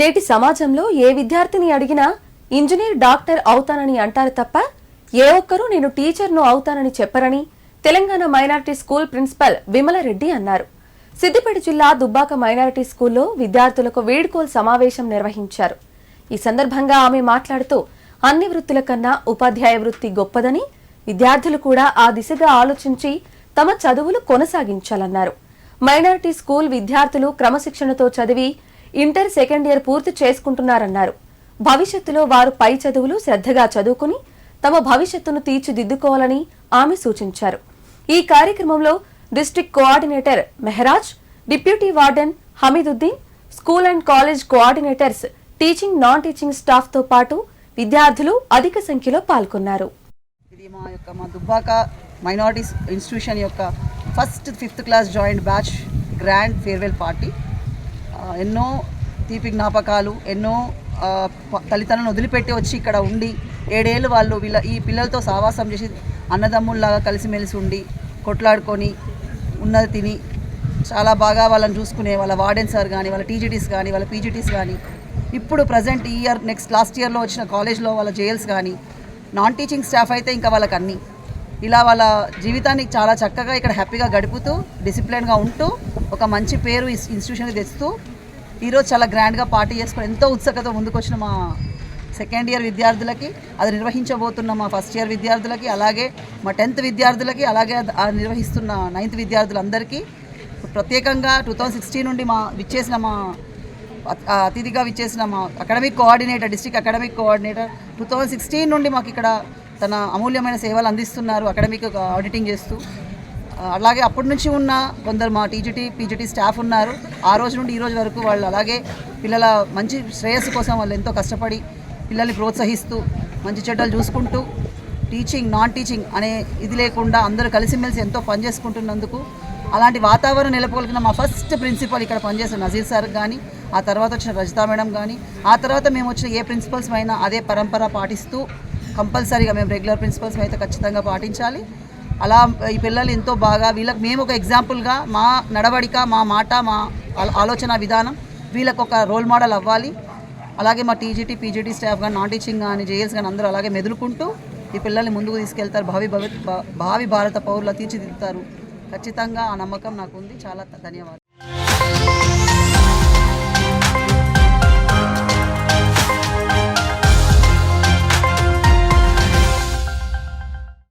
నేటి సమాజంలో ఏ విద్యార్థిని అడిగినా ఇంజనీర్ డాక్టర్ అవుతానని అంటారు తప్ప ఏ ఒక్కరూ నేను టీచర్ను అవుతానని చెప్పరని Telangana minority school principal Vimala Reddy అన్నారు. సిద్దిపేట జిల్లా దుబ్బాక మైనారిటీ స్కూల్లో విద్యార్థులకు వీడ్కోల్ సమావేశం నిర్వహించారు. ఈ సందర్భంగా ఆమె మాట్లాడుతూ అన్ని వృత్తుల కన్నా ఉపాధ్యాయ వృత్తి గొప్పదని విద్యార్థులు కూడా ఆ దిశగా ఆలోచించి తమ చదువులు కొనసాగించాలన్నారు. మైనారిటీ స్కూల్ విద్యార్థులు క్రమశిక్షణతో చదివి ఇంటర్ సెకండ్ ఇయర్ పూర్తి చేసుకుంటున్నారన్నారు. భవిష్యత్తులో వారు పై చదువులు శ్రద్ధగా చదువుకుని తమ భవిష్యత్తును తీర్చిదిద్దుకోవాలని ఆమె సూచించారు. ఈ కార్యక్రమంలో district coordinator Meharaj deputy warden Hamiduddin school and college coordinators teaching non teaching స్టాఫ్తో పాటు విద్యార్థులు అధిక సంఖ్యలో పాల్గొన్నారు. ఇది మా యొక్క మా దుబ్బాక మైనారిటీస్ ఇన్స్టిట్యూషన్ యొక్క first fifth class joint batch grand farewell party. ఎన్నో తీపి జ్ఞాపకాలు ఎన్నో తల్లిదండ్రులను వదిలిపెట్టి వచ్చి ఇక్కడ ఉండి ఏడేళ్ళు వాళ్ళు వీళ్ళ ఈ పిల్లలతో సావాసం చేసి అన్నదమ్ముల్లాగా కలిసిమెలిసి ఉండి కొట్లాడుకొని ఉన్నది తిని చాలా బాగా వాళ్ళని చూసుకునే వాళ్ళ వార్డెన్ సార్ కానీ వాళ్ళ టీజీటీస్ కానీ వాళ్ళ పీజీటీస్ కానీ ఇప్పుడు ప్రజెంట్ ఇయర్ నెక్స్ట్ లాస్ట్ ఇయర్లో వచ్చిన కాలేజ్లో వాళ్ళ జేఎల్స్ కానీ నాన్ టీచింగ్ స్టాఫ్ అయితే ఇంకా వాళ్ళకి అన్నీ ఇలా వాళ్ళ జీవితాన్ని చాలా చక్కగా ఇక్కడ హ్యాపీగా గడుపుతూ డిసిప్లిన్గా ఉంటూ ఒక మంచి పేరు ఇన్స్టిట్యూషన్కి తెస్తూ ఈరోజు చాలా గ్రాండ్గా పార్టీ చేసుకుని ఎంతో ఉత్సుకత ముందుకొచ్చిన మా సెకండ్ ఇయర్ విద్యార్థులకి అది నిర్వహించబోతున్న మా ఫస్ట్ ఇయర్ విద్యార్థులకి అలాగే మా టెన్త్ విద్యార్థులకి అలాగే అది- నిర్వహిస్తున్న నైన్త్ విద్యార్థులందరికీ ప్రత్యేకంగా టూ థౌజండ్ సిక్స్టీన్ నుండి మా విచ్చేసిన మా అతిథిగా విచ్చేసిన మా academic coordinator district academic coordinator two thousand sixteen నుండి మాకు ఇక్కడ తన అమూల్యమైన సేవలు అందిస్తున్నారు అకాడమిక్ ఆడిటింగ్ చేస్తూ. అలాగే అప్పటి నుంచి ఉన్న కొందరు మా టీజీటీ పీజీటీ స్టాఫ్ ఉన్నారు. ఆ రోజు నుండి ఈ రోజు వరకు వాళ్ళు అలాగే పిల్లల మంచి శ్రేయస్సు కోసం వాళ్ళు ఎంతో కష్టపడి పిల్లల్ని ప్రోత్సహిస్తూ మంచి చెడ్డలు చూసుకుంటూ టీచింగ్ నాన్ టీచింగ్ అనే ఇది లేకుండా అందరూ కలిసిమెలిసి ఎంతో పనిచేసుకుంటున్నందుకు అలాంటి వాతావరణం నెలకొల్గిన మా ఫస్ట్ ప్రిన్సిపల్ ఇక్కడ పనిచేసిన నజీర్ సార్ కానీ ఆ తర్వాత వచ్చిన రజితా మేడం కానీ ఆ తర్వాత మేము వచ్చిన ఏ ప్రిన్సిపల్స్ అయినా అదే పరంపర పాటిస్తూ కంపల్సరీగా మేము రెగ్యులర్ ప్రిన్సిపల్స్ అయితే ఖచ్చితంగా పాటించాలి. అలా ఈ పిల్లలు ఎంతో బాగా వీళ్ళకి మేము ఒక ఎగ్జాంపుల్గా మా నడవడిక మా మాట మా ఆలోచన విధానం వీళ్ళకు ఒక రోల్ మోడల్ అవ్వాలి. అలాగే మా టీజీటీ పీజీటీ స్టాఫ్ కానీ నాన్ టీచింగ్ కానీ జేఎల్స్ కానీ అందరూ అలాగే మెదులుకుంటూ ఈ పిల్లల్ని ముందుకు తీసుకెళ్తారు. భావి భవి భా- భావి భారత పౌరులు తీర్చిదిద్దుతారు. ఖచ్చితంగా ఆ నమ్మకం నాకు ఉంది చాలా ధన్యవాదాలు.